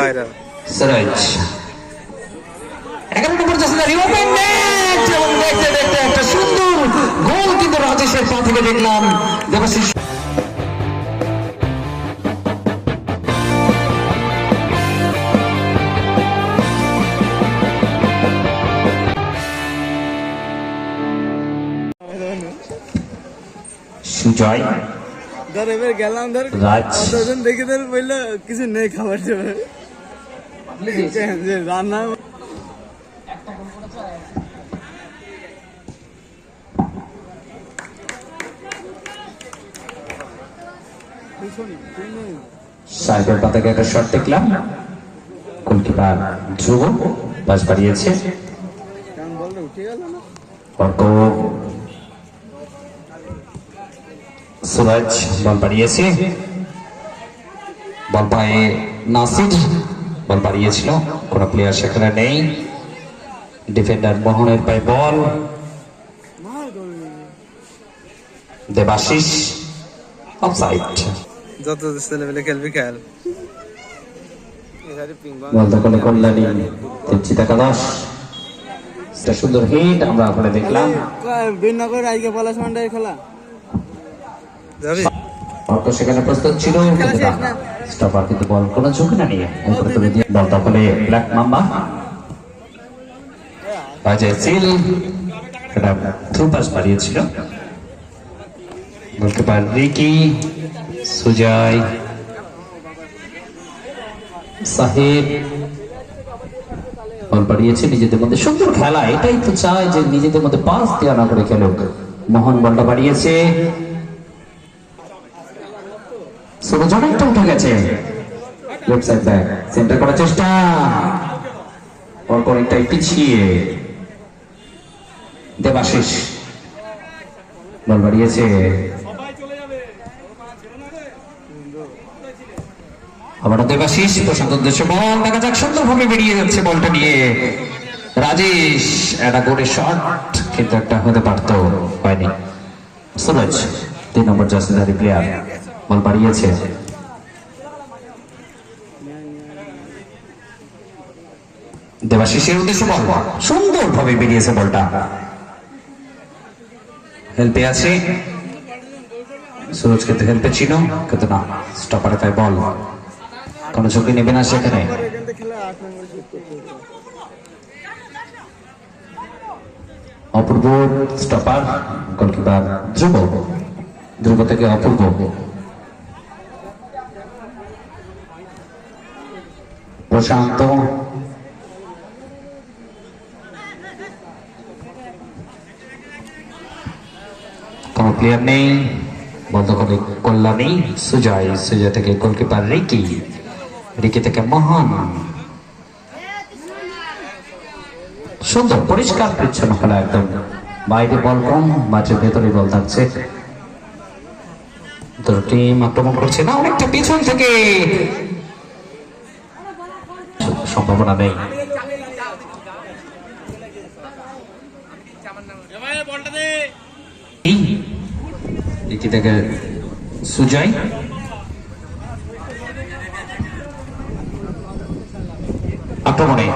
বাইরে। সিরাজ এগারো নম্বর জাসিদা reopen net এবং দেখতে দেখতে একটা সুন্দর গোল কিন্তু রাজেশের পা থেকে দেখলাম। দেবাশিস সুজয়। ধর এবার গেলাম ধর। রাজ দেখে ধর বলল কিছু নেই খাবার জন্য। যে রান্না। সাহেবের পাতাকে একটা শট দেখলাম। গোলকিপার ধ্রুব পাশ বাড়িয়েছে। কেমন বলতো উঠে গেল না? অর্ক সুরজ বল বাড়িয়েছে। বল পায়ে নাসির। বল বাড়িয়েছিল কোনো প্লেয়ার সেখানে নেই। ডিফেন্ডার মোহনের পায়ে বল। দেবাশিস অফসাইড যত ছেলেবেলে খেলবি খেল। বল দখলে কল্যাণী একটা সুন্দর হিট আমরা ওখানে দেখলাম। বিনগর আজকে পলাশ মান্ডার খেলা। যাবি? সেখানে প্রস্তুত ছিল। কিন্তু শেষ না। স্টপার কিন্তু বল কোনো ঝুঁকি না নিয়ে উপরে তুলে দিয়ে বল দখলে ব্ল্যাক মাম্বা অজয় সিল এটা থ্রু পাস বাড়িয়েছিল গোলকিপার রিকি সুজয় সাহেব বল বাড়িয়েছে নিজেদের মধ্যে সুন্দর খেলা এটাই তো চায় যে নিজেদের মধ্যে পাস দেওয়া না করে খেলুক মোহন বলটা বাড়িয়েছে সুরজ অনেকটা উঠে গেছে। লেফট সাইড ব্যাক সেন্টার করার চেষ্টা। পরপর একটাই পিছিয়ে। দেবাশিস। বল বাড়িয়েছে। আবারও দেবাশিস, প্রশান্ত উদ্দেশ্যে বল। দেখা যাক, সুন্দরভাবে বেরিয়ে যাচ্ছে বলটা নিয়ে। রাজেশ, একটা গোড়ে শট কিন্তু একটা হতে পারতো হয়নি। সুরজ, তিন নম্বর জাসিদারি প্লেয়ার বল বাড়িয়েছে। দেবাশিসের উদ্দেশ্যে বল। সুন্দরভাবে বেরিয়েছে বলটা। হেল্পে আছে। সুরজ কিন্তু হেল্পে ছিল কিন্তু না, স্টপারে তাই বল। কোনো ঝুঁকি নেবে না সেখানে। অপূর্ব স্টপার, গোলকিপার ধ্রুব। ধ্রুব থেকে অপূর্ব। প্রশান্ত কোন প্লেয়ার নেই বন্ধ করে কল্যাণী সুজয় সুজয় থেকে গোলকিপার রিকি রিকি থেকে মহান সুন্দর, পরিষ্কার, পরিচ্ছন্ন খেলা একদম। বাইরে বল কম, মাঠের ভেতরে বল থাকছে। দুটো আক্রমণ করছে। না, অনেকটা পিছন থেকে সম্ভাবনা নেই। সুজয়। আক্রমণে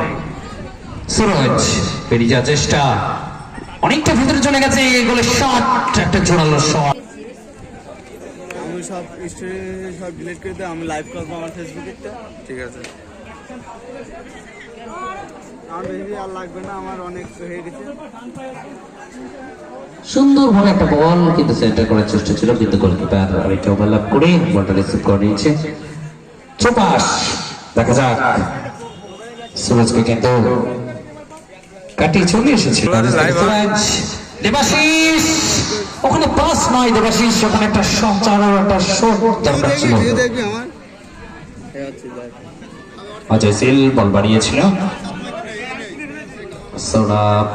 সুরজ বেরিয়ে যাওয়ার চেষ্টা। অনেকটা ভিতরে চলে গেছে গোলের শট একটা জোরালো শট আমি সব স্টোরি সব ডিলিট করে দিই, আমি লাইভ করব আমার ফেসবুকে ঠিক আছে। আমার বেশি আর লাগবে না আমার অনেক হয়ে গেছে। সুন্দরভাবে একটা বল কিন্তু সেন্টার করার চেষ্টা ছিল কিন্তু গোলকিপার আরেকটা ওভারল্যাপ করে বলটা রিসিভ করে নিয়েছে। চোপাস দেখা যাক। সুরজকে কিন্তু কাটিয়ে চলে এসেছে দেবাশিস! ওখানে পাস নয় দেবাশিস ওখানে একটা সঞ্চার একটা শট দরকার ছিল। দেখবি আমার? এই হচ্ছে দেখ অজয় সিল বল বাড়িয়েছিল। সৌরভ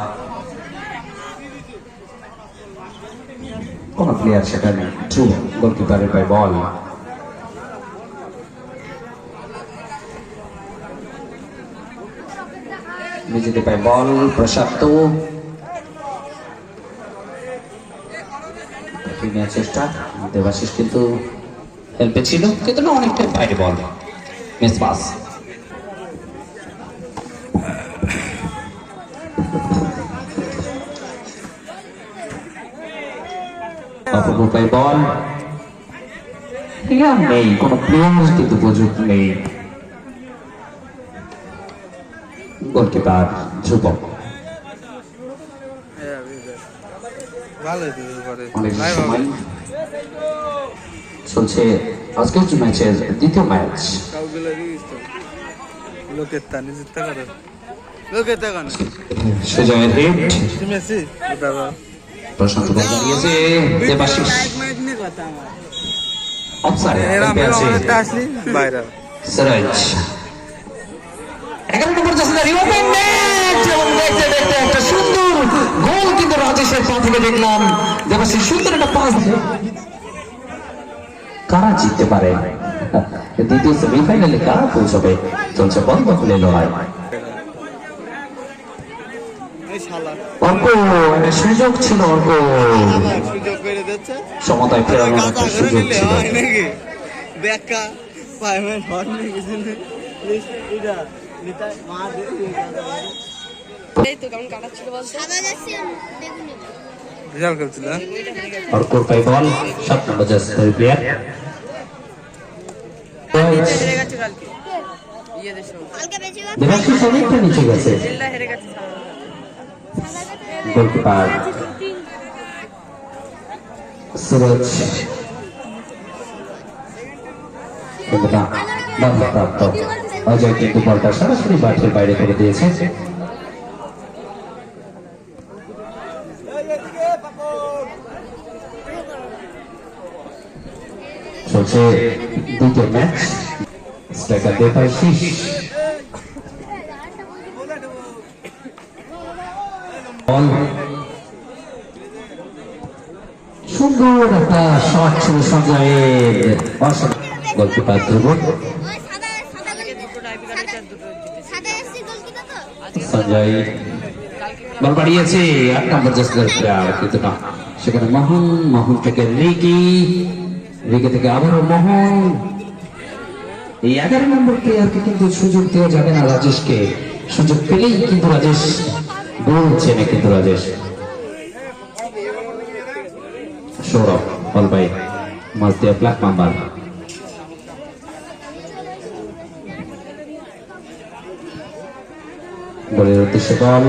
কোন প্লেয়ার সেখানে ট্রু গোলকিপারের পায় বল নিজেদের পায় বল প্রশান্ত নেওয়ার চেষ্টা, দেবাশিস কিন্তু হেল্পে ছিল, কিন্তু না, অনেকটাই বাইরে বল মিস পাস পাই বল প্লেয়ার নেই কোনো প্লেয়ার কিন্তু প্রযুক্ত নেই গোলকিপার পরে সময় চলছে আজকের ম্যাচের দ্বিতীয় ম্যাচ লোকের তানি জিততে করে লোকের তাকান সুজয়ের হিট মেসি দাদা প্রশান্ত বল। জানিয়েছে দেবাশিস অফসাইড আছে এগারো নম্বর রিওপেন এবং দেখতে দেখতে একটা সুন্দর গোল কিন্তু রাজেশের পা থেকে দেখলাম। দেবাশিস সুন্দর একটা পাস কারা জিততে পারে? দ্বিতীয় সেমিফাইনালে কারা পৌঁছবে? চলছে বন্ধ দখলে লড়াই। এই শালা। অর্ক একটা সুযোগ ছিল অর্ক সুযোগ করে দিচ্ছে সমতায় ফেরানোর একটা সুযোগ ছিল। হয় নাকি? ব্যাকা পাইমেন্ট হট নেই কিছু এটা নিতা মা এই তো কেমন কাটাচ্ছিল বলতো? পাই বল সাত নম্বর জাসিদার প্লেয়ার হেরে গেছে কালকে। ইয়ে দেবাশিস অনেকটা নিচে গেছে। গোলকিপার সুরজ কিন্তু না বাধাপ্রাপ্ত অজয় কিন্তু বলটা সরাসরি মাঠের বাইরে করে দিয়েছে। চলছে দ্বিতীয় ম্যাচ। স্ট্রাইকার দেবাশিস বল সুন্দর একটা শট ছিল সঞ্জয়ের। গোলকিপার সঞ্জয় বল বাড়িয়েছে। আট নম্বর জাসদের প্লেয়ার কিন্তু না। সেখানে মোহন মোহন থেকে রিকি রিকি থেকে আবারও মোহন। এই এগারো নম্বর প্লেয়ারকে কিন্তু সুযোগ দেওয়া যাবে না রাজেশকে। সুযোগ পেলেই কিন্তু রাজেশ গোল চেনে কিন্তু রাজেশ সৌরভ বল ভাই মাছ দিয়ে ব্ল্যাক মাম্বার বলের উদ্দেশ্যে বল